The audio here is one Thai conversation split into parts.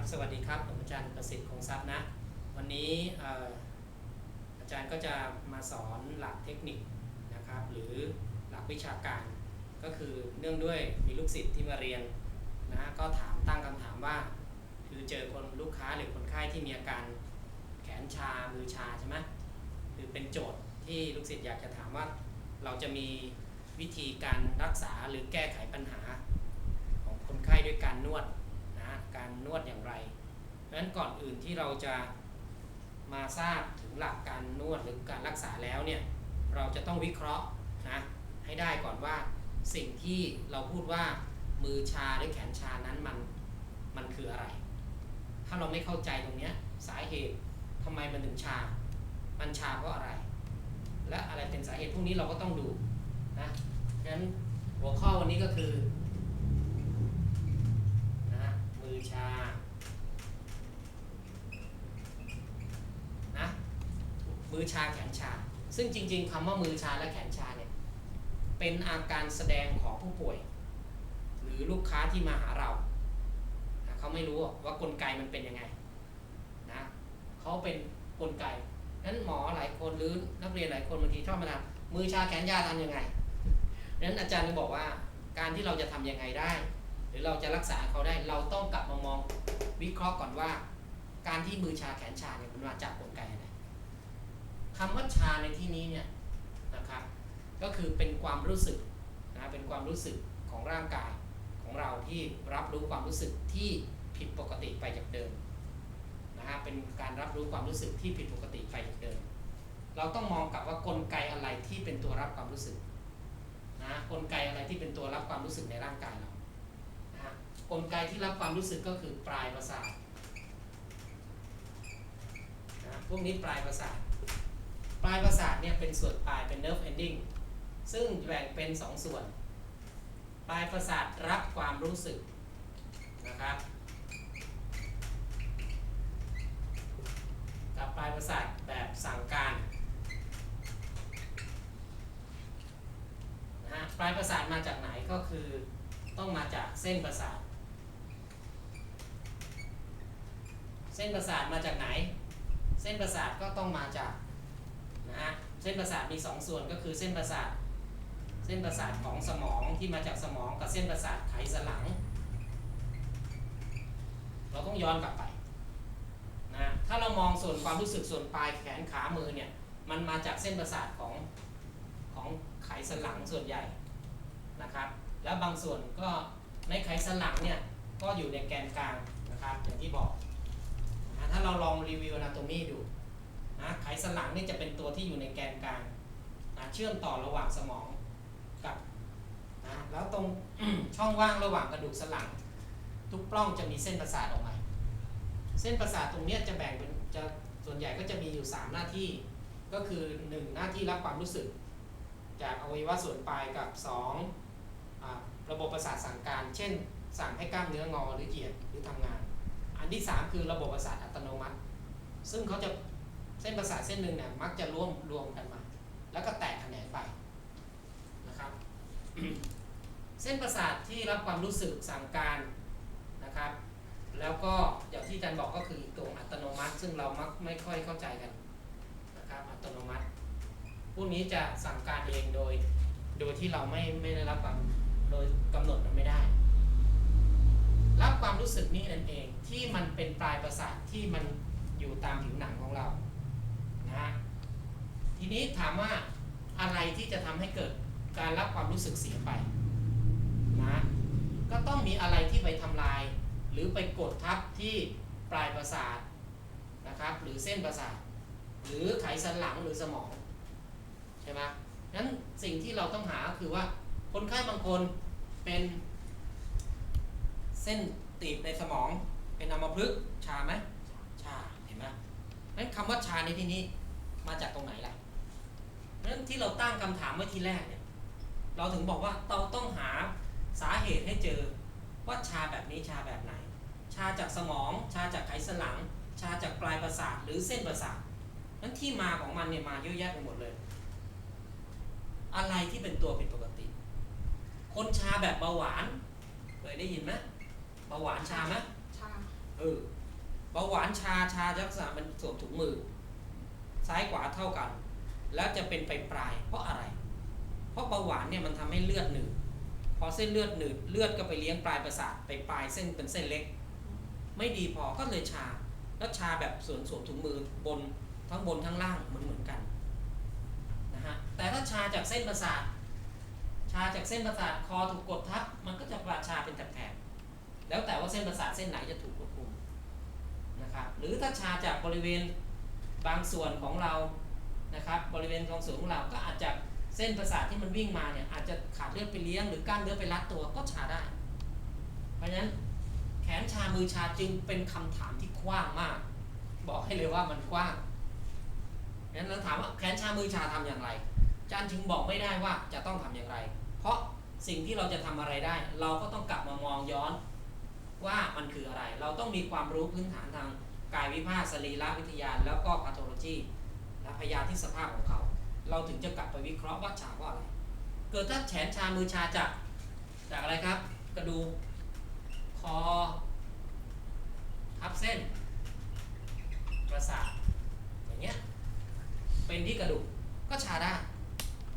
ครับสวัสดีครับผมอาจารย์ประสิทธิ์คงทรัพย์นะ วันนี้อาจารย์ก็จะมาสอนหลักเทคนิคนะครับ หรือหลักวิชาการก็คือเนื่องด้วยมีลูกศิษย์ที่มาเรียนนะก็ถามตั้งคำถามว่า คือเจอคนลูกค้าหรือคนไข้ที่มีอาการแขนชามือชาใช่ไหมคือเป็นโจทย์ที่ลูกศิษย์อยากจะถามว่า เราจะมีวิธีการรักษาหรือแก้ไขปัญหา ของคนไข้ด้วยการนวด การนวดอย่างไร เพราะฉะนั้นก่อนอื่นที่เราจะมาทราบถึงหลักการนวดหรือการรักษาแล้วเนี่ยเราจะต้องวิเคราะห์นะให้ได้ก่อนว่าสิ่งที่เราพูดว่ามือชาหรือแขนชานั้นมันมันคืออะไร ถ้าเราไม่เข้าใจตรงนี้สาเหตุทำไมมันถึงชา มันชาเพราะอะไร และอะไรเป็นสาเหตุพวกนี้เราก็ต้องดูนะฉะนั้นหัวข้อวันนี้ก็คือ มือชา นะ มือชาแขนชา ซึ่งจริง ๆคำว่ามือชาและแขนชาเนี่ยเป็นอาการแสดงของผู้ป่วย หรือลูกค้าที่มาหาเราเขาไม่รู้ว่ากลไกมันเป็นยังไงนะเขาเป็นกลไกนั้นหมอหลายคนหรือนักเรียนหลายคนบางทีชอบมาถามมือชาแขนชาทำยังไงนั้นอาจารย์ก็บอกว่าการที่เราจะทำยังไงได้ หรือเราจะรักษาเขาได้เราต้องกลับมามองวิเคราะห์ก่อนว่า การที่มือชาแขนชาเนี่ยมันมาจากกลไกอะไรคำว่าชาในที่นี้เนี่ยนะครับก็คือเป็นความรู้สึกนะเป็นความรู้สึกของร่างกายของเราที่รับรู้ความรู้สึกที่ผิดปกติไปจากเดิมนะฮะเป็นการรับรู้ความรู้สึกที่ผิดปกติไปจากเดิม เราต้องมองกลับว่ากลไกอะไรที่เป็นตัวรับความรู้สึกนะกลไกอะไรที่เป็นตัวรับความรู้สึกในร่างกายเรา กลไกที่รับความรู้สึกก็คือปลายประสาทนะพวกนี้ปลายประสาท ปลายประสาทเนี่ยเป็นส่วนปลายเป็น nerve ending ซึ่งแบ่งเป็นสองส่วน ปลายประสาทรับความรู้สึกนะครับ กับปลายประสาทแบบสั่งการนะฮะปลายประสาทมาจากไหนก็คือต้องมาจากเส้นประสาท ส้นประสาทมาจากไหน เส้นประสาทก็ต้องมาจากนะฮะเส้นประสาทมีสองส่วนก็คือเส้นประสาทเส้นประสาทของสมองที่มาจากสมองกับเส้นประสาทไขสันหลัง เราต้องย้อนกลับไปนะถ้าเรามองส่วนความรู้สึกส่วนปลายแขนขามือเนี่ยมันมาจากเส้นประสาทของของไขสันหลังส่วนใหญ่นะครับ แล้วบางส่วนก็ในไขสันหลังเนี่ยก็อยู่ในแกนกลางนะครับอย่างที่บอก นะถ้าเราลองรีวิวอนาโตมีดูนะไขสันหลังนี่จะเป็นตัวที่อยู่ในแกนกลางนะเชื่อมต่อระหว่างสมองกับนะแล้วตรงช่องว่างระหว่างกระดูกสันหลัง ทุกปล้องจะมีเส้นประสาทออกมา เส้นประสาทตรงนี้จะแบ่งเป็นจะส่วนใหญ่ก็จะมีอยู่ 3 หน้าที่ ก็คือ 1 หน้าที่รับความรู้สึก จากอวัยวะส่วนปลายกับ2อ่าระบบประสาทสั่งการ เช่น สั่งให้กล้ามเนื้องอหรือเหยียดหรือทำงาน อันที่ 3 คือระบบประสาทอัตโนมัติ ซึ่งเขาจะเส้นประสาทเส้นหนึ่งเนี่ยมักจะร่วมรวมกันมา แล้วก็แตกแขนงไปนะครับเส้นประสาทที่รับความรู้สึกสั่งการนะครับ แล้วก็อย่างที่อาจารย์บอกก็คือตัวอัตโนมัติ ซึ่งเรามักไม่ค่อยเข้าใจกันนะครับอัตโนมัติ พวกนี้จะสั่งการเองโดย โดยที่เราไม่ไม่ได้รับความโดยกำหนดมันไม่ได้ รับความรู้สึกนี้นั่นเองที่มันเป็นปลายประสาทที่มันอยู่ตามผิวหนังของเรานะฮะทีนี้ถามว่าอะไรที่จะทำให้เกิดการรับความรู้สึกเสียไปนะก็ต้องมีอะไรที่ไปทำลาย หรือไปกดทับที่ปลายประสาทนะครับหรือเส้นประสาท หรือไขสันหลังหรือสมองใช่ไหมนั้นสิ่งที่เราต้องหาก็คือว่าคนไข้บางคนเป็น เส้นตีบในสมอง เป็นอัมพฤกษ์ชาไหมชาเห็นไหมนั้นคำว่าชาในที่นี้มาจากตรงไหนล่ะนั้นที่เราตั้งคำถามไว้ทีแรกเนี่ยเราถึงบอกว่าเราต้องหาสาเหตุให้เจอว่าชาแบบนี้ชาแบบไหน ชาจากสมอง ชาจากไขสันหลัง ชาจากปลายประสาทหรือเส้นประสาทนั้นที่มาของมันเนี่ยมาเยอะแยะไปหมดเลย อะไรที่เป็นตัวผิดปกติ คนชาแบบเบาหวานเคยได้ยินไหม เบาหวานชาไหมชาเเออเบาหวานชาชาลักษณะมันสวมถุงมือ ซ้ายขวาเท่ากัน แล้วจะเป็นไปปลายๆเพราะอะไร เพราะเบาหวานเนี่ยมันทำให้เลือดหนืดพอเส้นเลือดหนืดเลือดก็ไปเลี้ยงปลายประสาทไปปลายเส้นเป็นเส้นเล็ก ไม่ดีพอก็เลยชา แล้วชาแบบสวมสวมถุงมือบนทั้งบนทั้งล่างเหมือนเหมือนกันนะฮะแต่ถ้าชาจากเส้นประสาทชาจากเส้นประสาทคอถูกกดทับมันก็จะปาชาเป็นแถบๆ แล้วแต่ว่าเส้นประสาทเส้นไหนจะถูกควบคุมนะครับหรือถ้าชาจากบริเวณบางส่วนของเรานะครับบริเวณของส่วนของเราก็อาจจะเส้นประสาทที่มันวิ่งมาเนี่ยอาจจะขาดเลือดไปเลี้ยงหรือกล้ามเนื้อไปรัดตัวก็ชาได้ เพราะฉะนั้นแขนชามือชาจึงเป็นคำถามที่กว้างมาก บอกให้เลยว่ามันกว้างงั้นเราถามว่าแขนชามือชาทำอย่างไรอาจารย์ถึงบอกไม่ได้ว่าจะต้องทำอย่างไร เพราะสิ่งที่เราจะทำอะไรได้ เราก็ต้องกลับมามองย้อน ว่ามันคืออะไร เราต้องมีความรู้พื้นฐานทางกายวิภาคสรีรวิทยาแล้วก็พาโทโลจีและพยาธิสภาพของเขา เราถึงจะกลับไปวิเคราะห์ว่าชาเพราอะไร เกิดถ้าแขนชามือชาจากจากอะไรครับ กระดูกคอทับเส้น ประสาทอย่างเงี้ยเป็นที่กระดูกก็ชาได้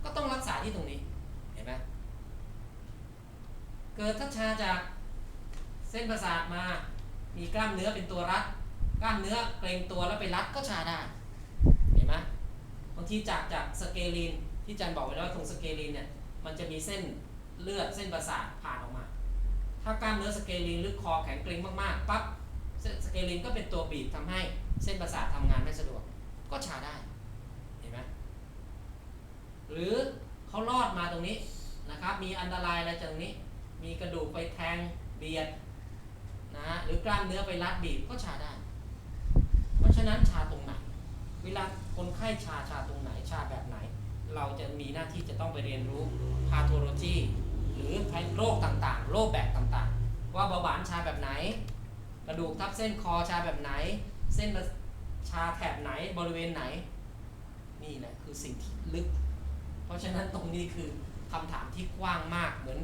ก็ต้องรักษาที่ตรงนี้เห็นไหมเกิดถ้าชาจาก เส้นประสาทมา มีกล้ามเนื้อเป็นตัวรัด กล้ามเนื้อเกร็งตัวแล้วไปรัดก็ชาได้ เห็นไหมบางทีจากจากสเกลีนที่อาจารย์บอกไว้แล้วว่าตรงสเกลีนเนี่ย มันจะมีเส้นเลือดเส้นประสาทผ่านออกมา ถ้ากล้ามเนื้อสเกลีนหรือคอแข็งเกร็งมากๆปั๊บสเกลีนก็เป็นตัวบีบทำให้เส้นประสาททำงานไม่สะดวก ก็ชาได้ เห็นไหมหรือเขาลอดมาตรงนี้นะครับ มีอันตรายอะไรจากตรงนี้ มีกระดูกไปแทงเบียด นะฮะหรือกล้ามเนื้อไปรัดบีบก็ชาได้ เพราะฉะนั้นชาตรงไหน เวลาคนไข้ชาชาตรงไหนชาแบบไหน เราจะมีหน้าที่จะต้องไปเรียนรู้พาโทโลจีหรือโรคต่างๆ โรคแบบต่างๆ ว่าเบาหวานชาแบบไหน กระดูกทับเส้นคอชาแบบไหน เส้นชาแถบไหนบริเวณไหน นี่แหละคือสิ่งที่ลึก เพราะฉะนั้นตรงนี้คือคำถามที่กว้างมากเหมือน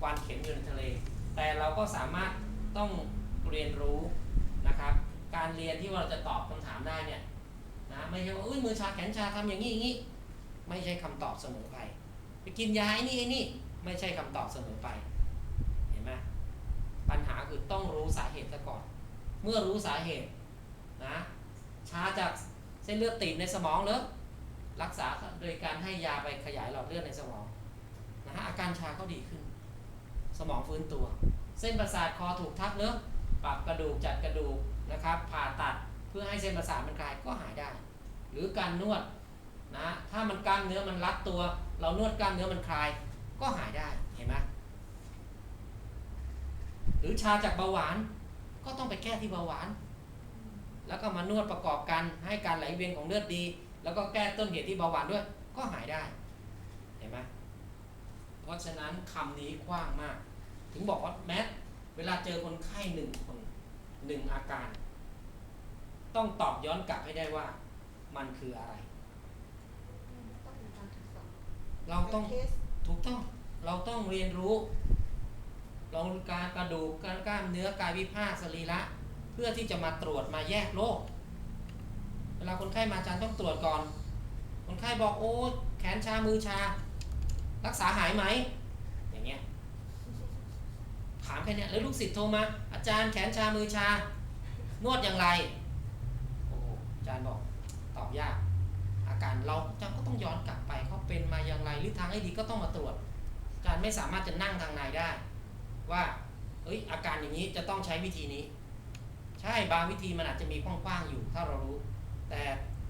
กวานเข็มอยู่ในทะเล แต่เราก็สามารถ ต้องเรียนรู้นะครับ การเรียนที่ว่าเราจะตอบคำถามได้เนี่ยนะไม่ใช่ว่าอุ้ยมือชาแขนชาทำอย่างนี้อย่างนี้ ไม่ใช่คำตอบเสมอไป ไปกินยาไอ้นี่ไอ้นี่ไม่ใช่คำตอบเสมอไป เห็นไหมปัญหาคือต้องรู้สาเหตุซะก่อน เมื่อรู้สาเหตุนะชาจากเส้นเลือดตีบในสมองหรือรักษาโดยการให้ยาไปขยายหลอดเลือดในสมองนะฮะอาการชาก็ดีขึ้น สมองฟื้นตัว เส้นประสาทคอถูกทับเนอะปรับกระดูกจัดกระดูกนะครับ ผ่าตัดเพื่อให้เส้นประสาทมันคลายก็หายได้ หรือการนวดนะถ้ามันกล้ามเนื้อมันรัดตัว เรานวดกล้ามเนื้อมันคลายก็หายได้เห็นไหมหรือชาจากเบาหวานก็ต้องไปแก้ที่เบาหวาน แล้วก็มานวดประกอบกันให้การไหลเวียนของเลือดดี แล้วก็แก้ต้นเหตุที่เบาหวานด้วยก็หายได้เห็นไหมเพราะฉะนั้นคำนี้กว้างมาก ถึงบอกว่าแม้เวลาเจอคนไข้หนึ่งคนหนึ่งอาการ ต้องตอบย้อนกลับให้ได้ว่า มันคืออะไร เราต้องถูกต้อง เราต้องเรียนรู้ลองการกระดูกการกล้ามเนื้อกายวิภาคสรีระเพื่อที่จะมาตรวจมาแยกโรคเวลาคนไข้มาอาจารย์ต้องตรวจก่อน คนไข้บอกโอ้แขนชามือชา รักษาหายไหม ถามแค่นี้แล้วลูกศิษย์โทรมา อาจารย์แขนชามือชา นวดอย่างไรโอ้อาจารย์บอกตอบยาก อาการเราอาจารย์ก็ต้องย้อนกลับไปเขาเป็นมาอย่างไรหรือทางให้ดีก็ต้องมาตรวจ อาจารย์ไม่สามารถจะนั่งทางในได้ ว่าเอ้ยอาการอย่างนี้จะต้องใช้วิธีนี้ ใช่บางวิธีมันอาจจะมีกว้างๆอยู่ถ้าเรารู้ แต่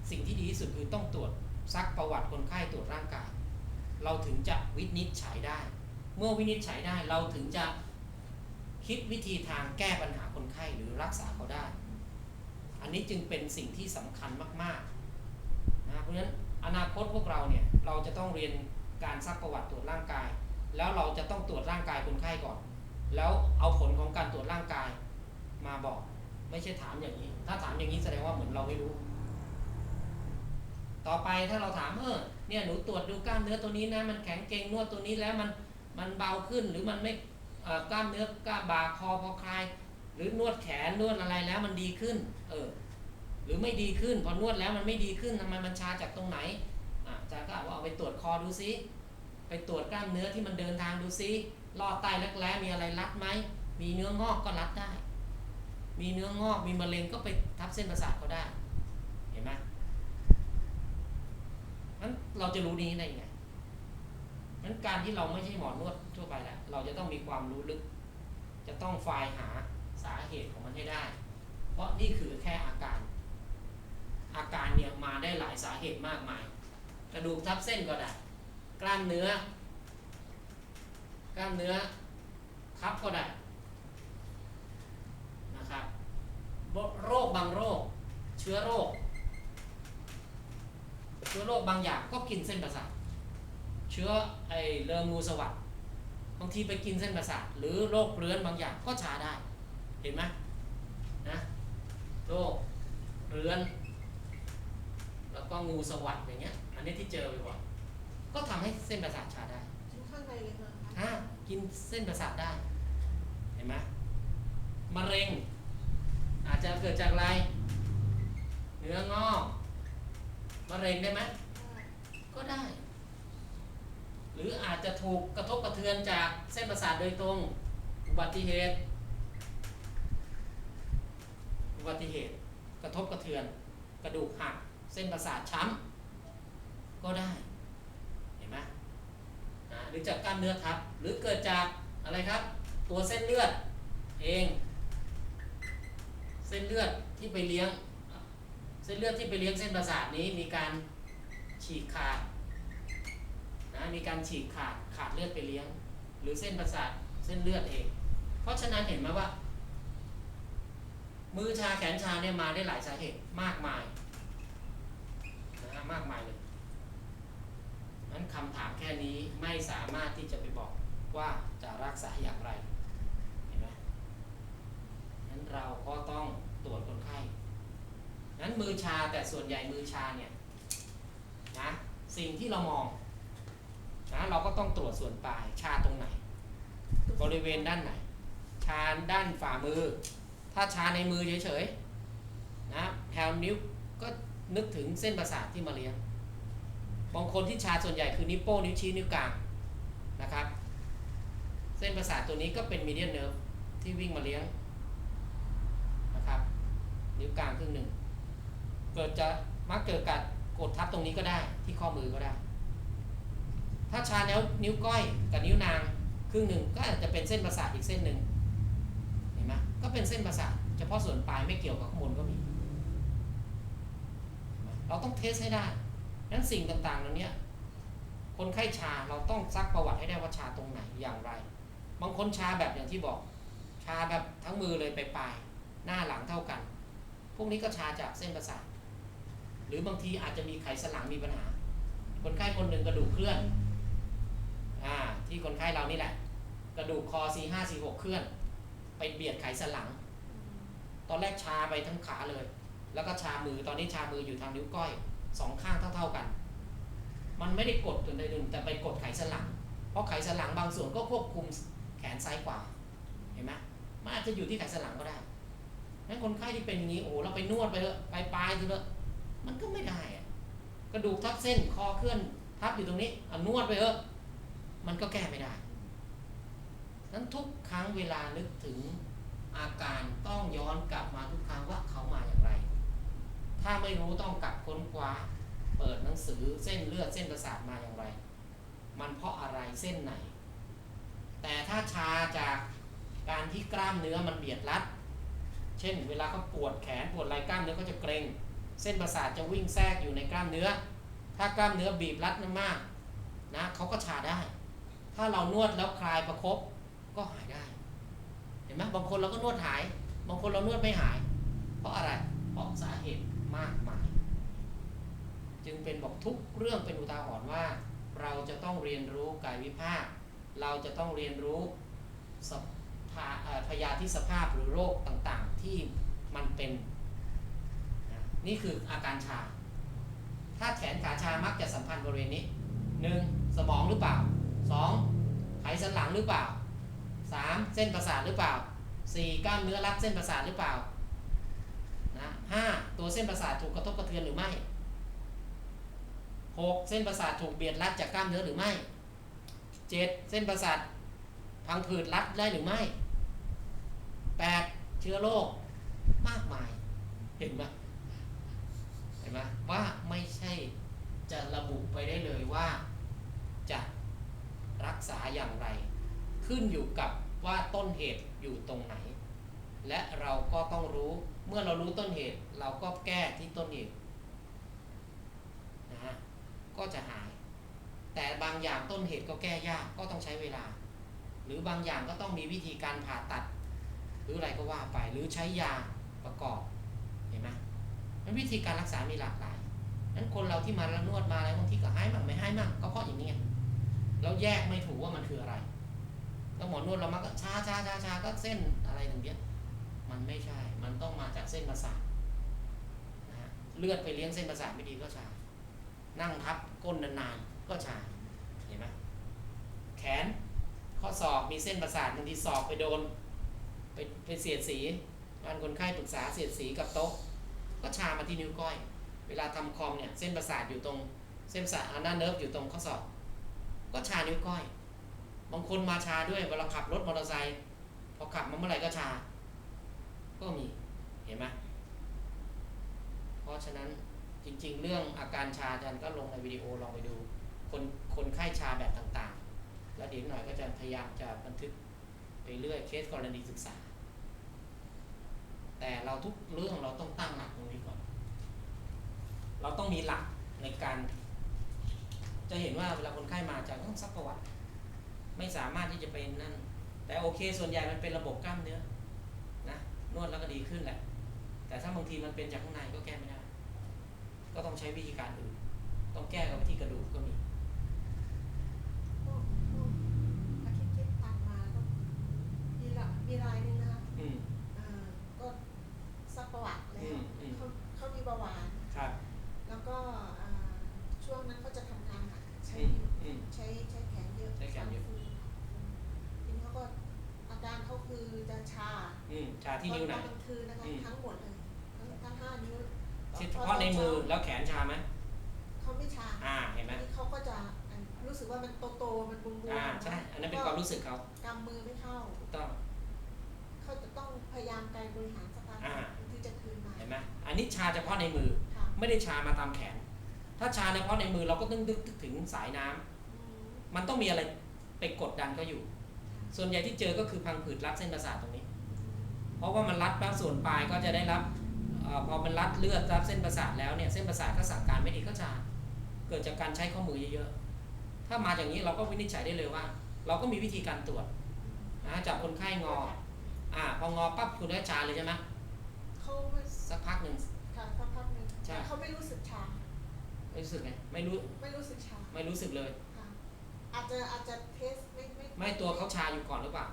สิ่งที่ดีที่สุดคือต้องตรวจซักประวัติคนไข้ตรวจร่างกาย เราถึงจะวินิจฉัยได้ เมื่อวินิจฉัยได้เราถึงจะ คิดวิธีทางแก้ปัญหาคนไข้หรือรักษาเขาได้ อันนี้จึงเป็นสิ่งที่สำคัญมากๆนะเพราะฉะนั้นอนาคตพวกเราเนี่ยเราจะต้องเรียนการซักประวัติตรวจร่างกาย แล้วเราจะต้องตรวจร่างกายคนไข้ก่อน แล้วเอาผลของการตรวจร่างกายมาบอก ไม่ใช่ถามอย่างนี้ ถ้าถามอย่างนี้แสดงว่าเหมือนเราไม่รู้ ต่อไปถ้าเราถามเออเนี่ยหนูตรวจดูกล้ามเนื้อตัวนี้นะมันแข็งเกร็งนวดตัวนี้แล้วมันมันเบาขึ้นหรือมันไม่ กล้ามเนื้อกล้ามบ่าคอพอคลาย หรือนวดแขนนวดอะไรแล้วมันดีขึ้น เออ หรือไม่ดีขึ้น พอนวดแล้วมันไม่ดีขึ้นทำไมมันชาจากตรงไหนอาจารย์ก็เอาไปตรวจคอดูซิไปตรวจกล้ามเนื้อที่มันเดินทางดูซิลอดใต้รักแร้มีอะไรรัดไหมมีเนื้องอกก็รัดได้ มีเนื้องอกมีมะเร็งก็ไปทับเส้นประสาทเขาได้ เห็นไหมนั้นเราจะรู้นี้ได้ยังไง นั้นการที่เราไม่ใช่หมอนวดทั่วไปแหละเราจะต้องมีความรู้ลึก จะต้องไฟล์หาสาเหตุของมันให้ได้ เพราะนี่คือแค่อาการ อาการเนี่ยมาได้หลายสาเหตุมากมาย กระดูกทับเส้นก็ได้ กล้ามเนื้อ กล้ามเนื้อทับก็ได้นะครับโรคบางโรค เชื้อโรค เชื้อโรคบางอย่างก็กินเส้นประสาท เชื้อไอเริงงูสวัสดบางทีไปกินเส้นประสาท หรือโรคเรื้อนบางอย่างก็ชาได้ เห็นไหมนะโรคเรื้อน แล้วก็งูสวัสดอย่างเงี้ย อันนี้ที่เจอบ่อยๆก็ทำให้เส้นประสาทชาได้ชิ้นข้างในเลยค่ะถ้ากินเส้นประสาทได้ เห็นไหมมะเร็ง อาจจะเกิดจากอะไร เนื้องอกมะเร็งได้ไหมก็ได้ หรืออาจจะถูกกระทบกระเทือนจากเส้นประสาทโดยตรง อุบัติเหตุ อุบัติเหตุ กระทบกระเทือน กระดูกหัก เส้นประสาทช้ำก็ได้ เห็นไหมหรือจากกล้ามเนื้อทับ หรือเกิดจากอะไรครับ ตัวเส้นเลือดเอง เส้นเลือดที่ไปเลี้ยง เส้นเลือดที่ไปเลี้ยงเส้นประสาทนี้มีการฉีกขาด นะมีการฉีกขาดขาดเลือดไปเลี้ยง หรือเส้นประสาทเส้นเลือดเอง เพราะฉะนั้นเห็นไหมว่า มือชาแขนชาเนี่ยมาได้หลายสาเหตุมากมายนะมากมายเลยนั้นคำถามแค่นี้ไม่สามารถที่จะไปบอกว่าจะรักษาอย่างไรเห็นไหมนั้นเราก็ต้องตรวจคนไข้นั้นมือชาแต่ส่วนใหญ่มือชาเนี่ยนะสิ่งที่เรามอง นะเราก็ต้องตรวจส่วนปลายชาตรงไหน บริเวณด้านไหน ชาด้านฝ่ามือ ถ้าชาในมือเฉยๆนะแถวนิ้วก็นึกถึงเส้นประสาทที่มาเลี้ยงบางคนที่ชาส่วนใหญ่คือนิ้วโป้งนิ้วชี้นิ้วกลางนะครับ เส้นประสาทตัวนี้ก็เป็นมีเดียนเนิร์ฟที่วิ่งมาเลี้ยงนะครับ นิ้วกลางครึ่งหนึ่งเกิดจะมักเกิดการกดทับตรงนี้ก็ได้ที่ข้อมือก็ได้ ถ้าชานิ้วนิ้วก้อยกับนิ้วนางครึ่งหนึ่งก็อาจจะเป็นเส้นประสาทอีกเส้นหนึ่งเห็นไหมก็เป็นเส้นประสาทเฉพาะส่วนปลายไม่เกี่ยวกับข้างบนก็มีเราต้องเทสให้ได้นั้นสิ่งต่างๆเหล่านี้คนไข้ชาเราต้องซักประวัติให้ได้ว่าชาตรงไหนอย่างไร บางคนชาแบบอย่างที่บอก ชาแบบทั้งมือเลยไปปลายหน้าหลังเท่ากัน พวกนี้ก็ชาจากเส้นประสาท หรือบางทีอาจจะมีไขสันหลังมีปัญหา คนไข้คนหนึ่งกระดูกเคลื่อน ที่คนไข้เรานี่แหละ กระดูกคอ C5 C6 เคลื่อน ไปเบียดไขสันหลัง ตอนแรกชาไปทั้งขาเลย แล้วก็ชามือตอนนี้ชามืออยู่ทางนิ้วก้อยสองข้างเท่า ๆกัน มันไม่ได้กดตัวใดหนึ่งแต่ไปกดไขสันหลัง เพราะไขสันหลังบางส่วนก็ควบคุมแขนซ้ายขวาเห็นไหมมันอาจจะอยู่ที่ไขสันหลังก็ได้นั้นคนไข้ที่เป็นอย่างนี้โอ้เราไปนวดไปเถอะไปปลายเถอะมันก็ไม่ได้อะกระดูกทับเส้นคอเคลื่อนทับอยู่ตรงนี้เอานวดไปเถอะ มันก็แก้ไม่ได้นั้นทุกครั้งเวลานึกถึงอาการต้องย้อนกลับมาทุกครั้งว่าเขามาอย่างไร ถ้าไม่รู้ต้องกลับค้นคว้า เปิดหนังสือเส้นเลือดเส้นประสาทมาอย่างไร มันเพราะอะไรเส้นไหน แต่ถ้าชาจากการที่กล้ามเนื้อมันเบียดรัด เช่น เวลาเขาปวดแขนปวดไหล่กล้ามเนื้อก็จะเกร็ง เส้นประสาทจะวิ่งแทรกอยู่ในกล้ามเนื้อ ถ้ากล้ามเนื้อบีบรัดมากๆนะเขาก็ชาได้ ถ้าเรานวดแล้วคลายประครบก็หายได้ เห็นไหมบางคนเราก็นวดหาย บางคนเรานวดไม่หาย เพราะอะไร เพราะสาเหตุมากมาย จึงเป็นบอกทุกเรื่องเป็นอุทาหรณ์ว่า เราจะต้องเรียนรู้กายวิภาค เราจะต้องเรียนรู้สภาพยาธิสภาพหรือโรคต่างๆ ที่มันเป็นนะนี่คืออาการชา ถ้าแขนขาชามักจะสัมพันธ์บริเวณนี้หนึ่งสมองหรือเปล่า สองไขสันหลังหรือเปล่าสามเส้นประสาทหรือเปล่าสี่กล้ามเนื้อรัดเส้นประสาทหรือเปล่านะห้าตัวเส้นประสาทถูกกระทบกระเทือนหรือไม่หกเส้นประสาทถูกเบียดรัดจากกล้ามเนื้อหรือไม่เจ็ดเส้นประสาทพังผืดรัดได้หรือไม่แปดเชื้อโรคมากมายเห็นไหมเห็นไหมว่าไม่ใช่จะระบุไปได้เลยว่าจะ รักษาอย่างไร ขึ้นอยู่กับว่าต้นเหตุอยู่ตรงไหน และเราก็ต้องรู้เมื่อเรารู้ต้นเหตุ เราก็แก้ที่ต้นเหตุนะฮะก็จะหาย แต่บางอย่างต้นเหตุก็แก้ยากก็ต้องใช้เวลา หรือบางอย่างก็ต้องมีวิธีการผ่าตัด หรืออะไรก็ว่าไปหรือใช้ยาประกอบเห็นไหมนั้นวิธีการรักษามีหลากหลายนั้นคนเราที่มาล้วนวดมาอะไรบางทีก็ให้มั่งไม่ให้มั่งก็เพราะอย่างนี้ไง เราแยกไม่ถูกว่ามันคืออะไรแล้วหมอนวดเรามักก็ชาชาชาชาก็เส้นอะไรตรงเนี้ยมันไม่ใช่ มันต้องมาจากเส้นประสาทนะฮะเลือดไปเลี้ยงเส้นประสาทไม่ดีก็ชา นั่งทับก้นนานๆก็ชา เห็นไหมแขนข้อศอกมีเส้นประสาทบางทีศอกไปโดน ไปไปเสียดสีงานคนไข้ปรึกษาเสียดสีกับโต๊ะ ก็ชามาที่นิ้วก้อย เวลาทำคอมเนี่ยเส้นประสาทอยู่ตรงเส้นประสาทอานาเนิร์ฟอยู่ตรงข้อศอก ก็ชานิ้วก้อย บางคนมาชาด้วยเวลาขับรถมอเตอร์ไซค์พอขับมาเมื่อไหร่ก็ชา ก็มีเห็นไหมเพราะฉะนั้นจริง ๆ เรื่องอาการชาอาจารย์ก็ลงในวิดีโอลองไปดู คนคนไข้ชาแบบต่างๆ แล้วเดี๋ยวหน่อยก็จะพยายามจะบันทึกไปเรื่อยเคสกรณีศึกษา แต่เราทุกเรื่องเราต้องตั้งหลักตรงนี้ก่อน เราต้องมีหลักในการ จะเห็นว่าเวลาคนไข้มาจะต้องซักประวัติ ไม่สามารถที่จะเป็นนั่น แต่โอเค ส่วนใหญ่มันเป็นระบบกล้ามเนื้อนะนวดแล้วก็ดีขึ้นแหละ แต่ถ้าบางทีมันเป็นจากข้างในก็แก้ไม่ได้ ก็ต้องใช้วิธีการอื่น ต้องแก้กับที่กระดูกก็มีพวกพวกอาทิตย์ที่ผ่านมาก็มีละมีรายนึ รบริหารสภาพอ่าที่จะคืนมา เห็นไหมอันนี้ชาเฉพาะในมือ ค่ะไม่ได้ชามาตามแขน ถ้าชาเฉพาะในมือเราก็ต้องนึกถึงสายน้ำ อืมมันต้องมีอะไรไปกดดันก็อยู่ ส่วนใหญ่ที่เจอก็คือพังผืดรัดเส้นประสาทตรงนี้ เพราะว่ามันรัดบางส่วนปลายก็จะได้รับเออพอมันรัดเลือดรับเส้นประสาทแล้วเนี่ยเส้นประสาทก็สั่งการไม่ดีก็ชาเกิดจากการใช้ข้อมือเยอะๆ ถ้ามาอย่างนี้เราก็วินิจฉัยได้เลยว่า เราก็มีวิธีการตรวจนะจับคนไข้งอ อ่าพองอปั๊บคุณได้ชาเลยใช่ไหมเขาไม่สักพักหนึ่งค่ะสักพักหนึ่งใช่เขาไม่รู้สึกชา ไม่รู้สึกไงไม่รู้ไม่รู้สึกชาไม่รู้สึกเลย ค่ะ อาจจะอาจจะเทสไม่ไม่ไม่ตัวเขาชาอยู่ก่อนหรือเปล่า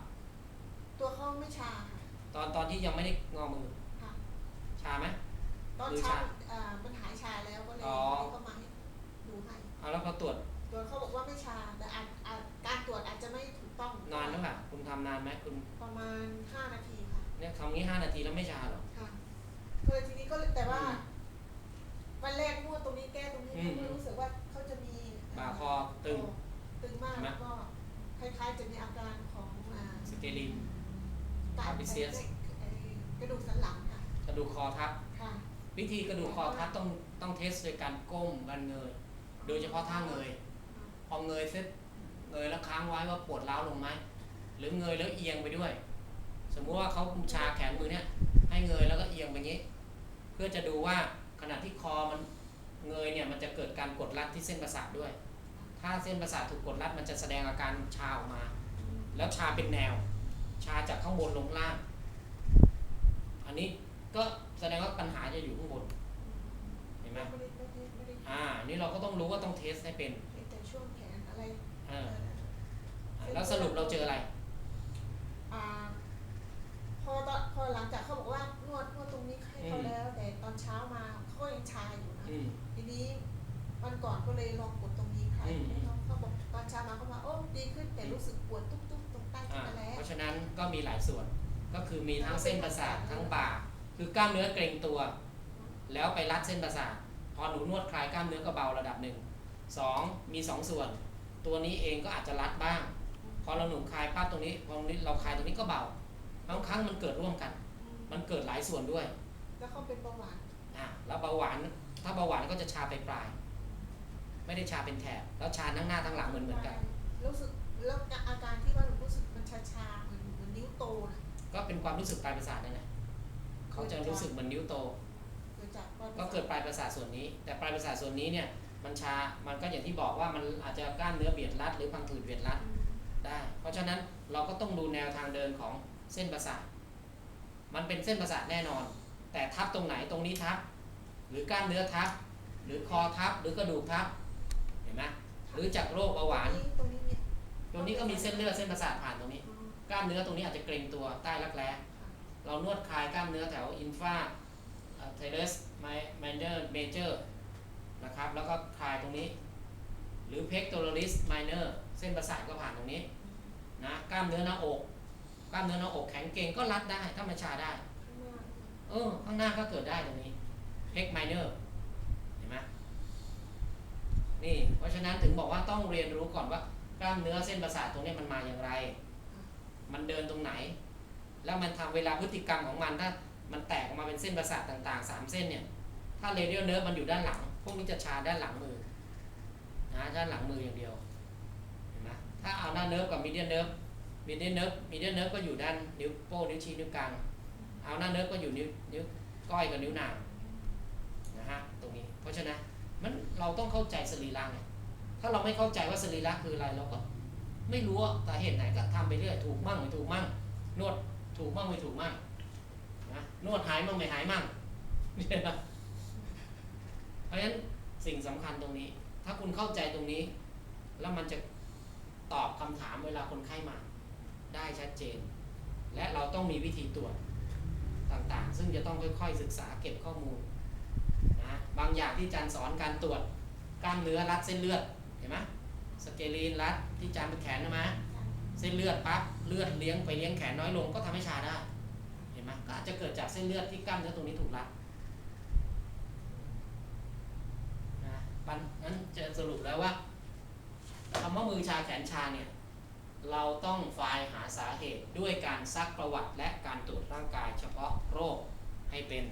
ตัวเขาไม่ชาค่ะตอนตอนที่ยังไม่ได้งอมือค่ะชาไหมตอนหรือเช้าชาอ่ามันหายชาแล้วก็เลยอ๋อเขามาให้ดูให้เอาแล้วพอตรวจตัวเขาบอกว่าไม่ชาแต่อาจอาจการตรวจอาจจะไม่ถูก ต้องนานหรือเปล่าคุณทำนานไหมคุณประมาณ 5 นาทีค่ะเนี่ยทำงี้ห้านาทีแล้วไม่ชาเหรอ ค่ะคือทีนี้ก็เลยแต่ว่าอืมวันแรกนวดตรงนี้แก้ตรงนี้อืมก็รู้สึกว่าเขาจะมีบ่าคอตึงตึงมากเห็นไหม แล้วก็คล้ายๆจะมีอาการของอ่าสเตลินการ Trapezius ไอ้กระดูกสันหลังค่ะกระดูกคอทับ ค่ะวิธีกระดูกคอทับต้องต้องเทสโดยการก้มกันเงย โดยเฉพาะท่าเงย พอเงยเสร็จ เงยแล้วค้างไว้ว่าปวดร้าวลงไหมหรือเงยแล้วเอียงไปด้วย สมมุติว่าเขาชาแขนมือเนี่ยให้เงยแล้วก็เอียงไปงี้ เพื่อจะดูว่าขณะที่คอมันเงยเนี่ยมันจะเกิดการกดรัดที่เส้นประสาทด้วย ถ้าเส้นประสาทถูกกดรัดมันจะแสดงอาการชาออกมา แล้วชาเป็นแนว ชาจากข้างบนลงล่าง อันนี้ก็แสดงว่าปัญหาจะอยู่ข้างบน เห็นไหมอ่า นี่เราก็ต้องรู้ว่าต้องเทสให้เป็น อะไรเอออ่าแล้วสรุปเราเจออะไร อ่าพอตอนพอหลังจากเขาบอกว่านวดนวดตรงนี้ให้เขาอืมแล้ว แต่ตอนเช้ามาเขาก็ยังชาอยู่นะอืม ทีนี้วันก่อนก็เลยลองกดตรงนี้ใครอืม เขาเขาบอกตอนเช้ามาเขามาโอ้ดีขึ้นแต่รู้สึกปวดตุ๊บๆตรงใต้อ่าจักรแล้เพราะฉะนั้นก็มีหลายส่วน ก็คือมีทั้งเส้นประสาททั้งบ่า คือกล้ามเนื้อเกร็งตัว แล้วไปรัดเส้นประสาท พอหนูนวดคลายกล้ามเนื้อก็เบาระดับหนึ่งสองมีสองส่วน ตัวนี้เองก็อาจจะรัดบ้าง พอเราหนุนคลายปั๊บตรงนี้พอตรงนี้เราคลายตรงนี้ก็เบาบางครั้งมันเกิดร่วมกัน มันเกิดหลายส่วนด้วย แล้วเขาเป็นเบาหวานอะแล้วเบาหวาน ถ้าเบาหวานก็จะชาไปปลายๆไม่ได้ชาเป็นแถบ แล้วชาทั้งหน้าทั้งหลังเหมือนเหมือนกัน รู้สึกแล้วอาการที่ว่าหนูรู้สึกมันชาชาๆเหมือนเหมือนนิ้วโตนะก็เป็นความรู้สึกปลายประสาทนั่นแหละเขาจะรู้สึกเหมือนนิ้วโตเกิดจากว่าก็เกิดปลายประสาทส่วนนี้ แต่ปลายประสาทส่วนนี้เนี่ย มันชา มันก็อย่างที่บอกว่ามันอาจจะกล้ามเนื้อเบียดรัด หรือพังผืดเบียดรัดอืมได้ เพราะฉะนั้นเราก็ต้องดูแนวทางเดินของเส้นประสาท มันเป็นเส้นประสาทแน่นอน แต่ทับตรงไหนตรงนี้ทับ หรือกล้ามเนื้อทับ หรือคอทับ หรือกระดูกทับ เห็นไหมหรือจากโรคเบาหวาน ตรงนี้เนี่ยตรงนี้ก็มีเส้นเลือดเส้นประสาทผ่านตรงนี้อ๋อกล้ามเนื้อตรงนี้อาจจะเกร็งตัวใต้รักแร้ เรานวดคลายกล้ามเนื้อแถวอินฟาเทเลสไมเนอร์เมเจอร์ นะครับ แล้วก็คลายตรงนี้ หรือเพกโตรลิสไมเนอร์เส้นประสาทก็ผ่านตรงนี้นะกล้ามเนื้อหน้าอก กล้ามเนื้อหน้าอกแข็งเก่งก็รัดได้ถ้ามันชาได้ เออ ข้างหน้าก็เกิดได้ตรงนี้เพกไมเนอร์เห็นไหมนี่ เพราะฉะนั้นถึงบอกว่าต้องเรียนรู้ก่อนว่ากล้ามเนื้อเส้นประสาทตรงนี้มันมาอย่างไร มันเดินตรงไหน แล้วมันทำเวลาพฤติกรรมของมันถ้ามันแตกออกมาเป็นเส้นประสาทต่างๆสามเส้นเนี่ย ถ้าเรเดียลเนิร์ฟมันอยู่ด้านหลัง พวกนี้จะชาด้านหลังมือนะด้านหลังมืออย่างเดียวเห็นไหมถ้าเอาหน้าเนิร์ฟกับมีเดียเนิร์ฟมีเดียเนิร์ฟมีเดียเนิร์ฟก็อยู่ด้านนิ้วโป้งนิ้วชี้นิ้วกลางเอาหน้าเนิร์ฟก็อยู่นิ้วนิ้วก้อยกับนิ้วนางนะฮะตรงนี้ เพราะฉะนั้นมันเราต้องเข้าใจสรีระไงถ้าเราไม่เข้าใจว่าสรีระคืออะไรเราก็ไม่รู้ว่าสาเหตุไหนก็ทำไปเรื่อยถูกมั่งไม่ถูกมั่งนวดถูกมั่งไม่ถูกมั่งนะนวดหายมั่งไม่หายมั่งเนี่ยนะ เพราะฉะนั้นสิ่งสำคัญตรงนี้ ถ้าคุณเข้าใจตรงนี้ แล้วมันจะตอบคำถามเวลาคนไข้มา ได้ชัดเจน และเราต้องมีวิธีตรวจต่างๆ ซึ่งจะต้องค่อยๆศึกษาเก็บข้อมูลนะบางอย่างที่อาจารย์สอนการตรวจกล้ามเนื้อรัดเส้นเลือดเห็นไหมสเกลีนรัดที่อาจารย์เป็นแขนนะมะเส้นเลือดปั๊บเลือดเลี้ยงไปเลี้ยงแขนน้อยลงก็ทำให้ชาได้เห็นไหมก็อาจจะเกิดจากเส้นเลือดที่กล้ามเนื้อตรงนี้ถูกรัด นะปันงั้นจะสรุปแล้วว่าคำว่ามือชาแขนชาเนี่ยเราต้องไฟล์หาสาเหตุด้วยการซักประวัติและการตรวจร่างกายเฉพาะโรคให้เป็น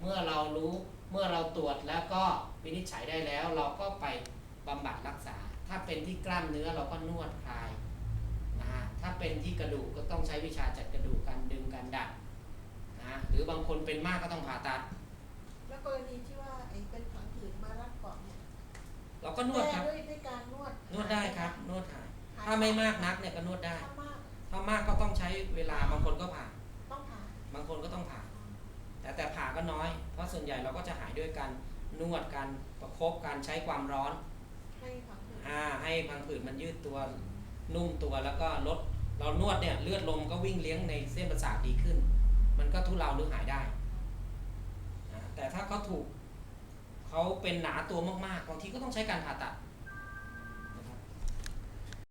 เมื่อเรารู้เมื่อเราตรวจแล้วก็วินิจฉัยได้แล้ว เราก็ไปบำบัดรักษา ถ้าเป็นที่กล้ามเนื้อเราก็นวดคลายนะฮะถ้าเป็นที่กระดูกก็ต้องใช้วิชาจัดกระดูกการดึงการดัดนะฮะหรือบางคนเป็นมากก็ต้องผ่าตัด แล้วกรณีที่ว่าไอ้เป็นผังผืดมารักาะ เราก็นวดครับ แก้ด้วยด้วยการนวดนวดได้ครับ นวดหายหยถ้าไม่มากนักเนี่ยก็นวดได้ ถ้ามากถ้ามากก็ต้องใช้เวลาบางคนก็ผ่า ต้องผ่าบางคนก็ต้องผ่า แต่แต่ผ่าก็น้อย เพราะส่วนใหญ่เราก็จะหายด้วยการนวดการประคบการใช้ความร้อนให้ผังผืดอ่าให้พังผืดมันยืดตัวนุ่มตัวแล้วก็ลดเรานวดเนี่ยเลือดลมก็วิ่งเลี้ยงในเส้นประสาทดีขึ้น มันก็ทุเลาหรือหายได้อ่าแต่ถ้าเขาถูก เขาเป็นหนาตัวมากๆบางทีก็ต้องใช้การผ่าตัด